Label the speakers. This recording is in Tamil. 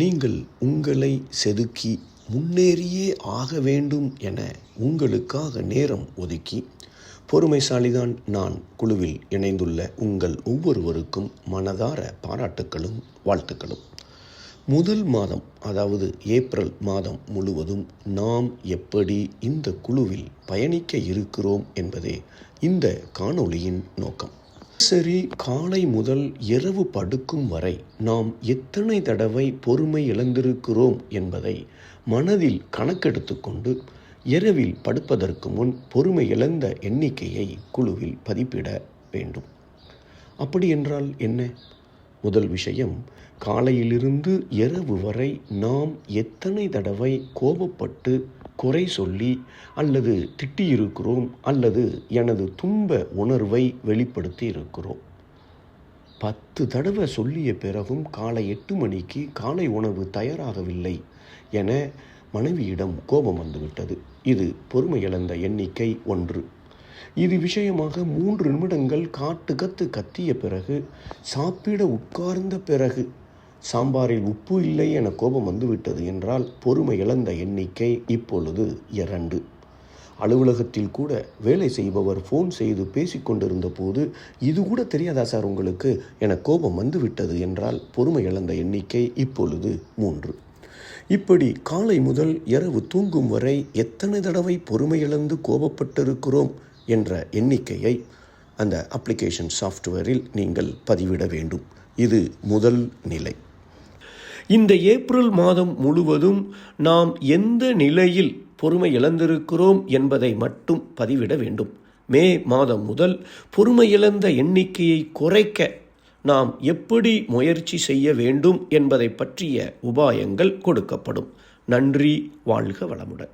Speaker 1: நீங்கள் உங்களை செதுக்கி முன்னேறியே ஆக வேண்டும் என உங்களுக்காக நேரம் ஒதுக்கி பொறுமைசாலிதான் நான் குழுவில் இணைந்துள்ள உங்கள் ஒவ்வொருவருக்கும் மனதார பாராட்டுக்களும் வாழ்த்துக்களும். முதல் மாதம் அதாவது ஏப்ரல் மாதம் முழுவதும் நாம் எப்படி இந்த குழுவில் பயணிக்க இருக்கிறோம் என்பதே இந்த காணொளியின் நோக்கம். சரி காலை முதல் இரவு படுக்கும் வரை நாம் எத்தனை தடவை பொறுமை இழந்திருக்கிறோம் என்பதை மனதில் கணக்கெடுத்து கொண்டு இரவில் படுப்பதற்கு முன் பொறுமை இழந்த எண்ணிக்கையை குழுவில் பதிப்பிட வேண்டும். அப்படி என்றால் என்ன? முதல் விஷயம் காலையிலிருந்து இரவு வரை நாம் எத்தனை தடவை கோபப்பட்டு குறை சொல்லி அல்லது திட்டியிருக்கிறோம் அல்லது எனது துன்ப உணர்வை வெளிப்படுத்தி இருக்கிறோம் பத்து தடவை சொல்லிய பிறகும் காலை எட்டு மணிக்கு காலை உணவு தயாராகவில்லை என மனைவியிடம் கோபம் வந்துவிட்டது. இது பொறுமை இழந்த எண்ணிக்கை ஒன்று. இது விஷயமாக மூன்று நிமிடங்கள் காட்டு கத்து கத்திய பிறகு சாப்பிட உட்கார்ந்த பிறகு சாம்பாரில் உப்பு இல்லை என கோபம் வந்துவிட்டது என்றால் பொறுமை இழந்த எண்ணிக்கை இப்பொழுது இரண்டு. அலுவலகத்தில் கூட வேலை செய்பவர் ஃபோன் செய்து பேசிக்கொண்டிருந்த போது இது கூட தெரியாதா சார் உங்களுக்கு? என கோபம் வந்துவிட்டது என்றால் பொறுமை இழந்த எண்ணிக்கை இப்பொழுது மூன்று. இப்படி காலை முதல் இரவு தூங்கும் வரை எத்தனை தடவை பொறுமை இழந்து கோபப்பட்டிருக்கிறோம் என்ற எண்ணிக்கையை அந்த அப்ளிகேஷன் சாஃப்ட்வேரில் நீங்கள் பதிவிட வேண்டும். இது முதல் நிலை. இந்த ஏப்ரல் மாதம் முழுவதும் நாம் எந்த நிலையில் பொறுமை இழந்திருக்கிறோம் என்பதை மட்டும் பதிவிட வேண்டும். மே மாதம் முதல் பொறுமை இழந்த எண்ணிக்கையை குறைக்க நாம் எப்படி முயற்சி செய்ய வேண்டும் என்பதை பற்றிய உபாயங்கள் கொடுக்கப்படும். நன்றி வாழ்க வளமுடன்.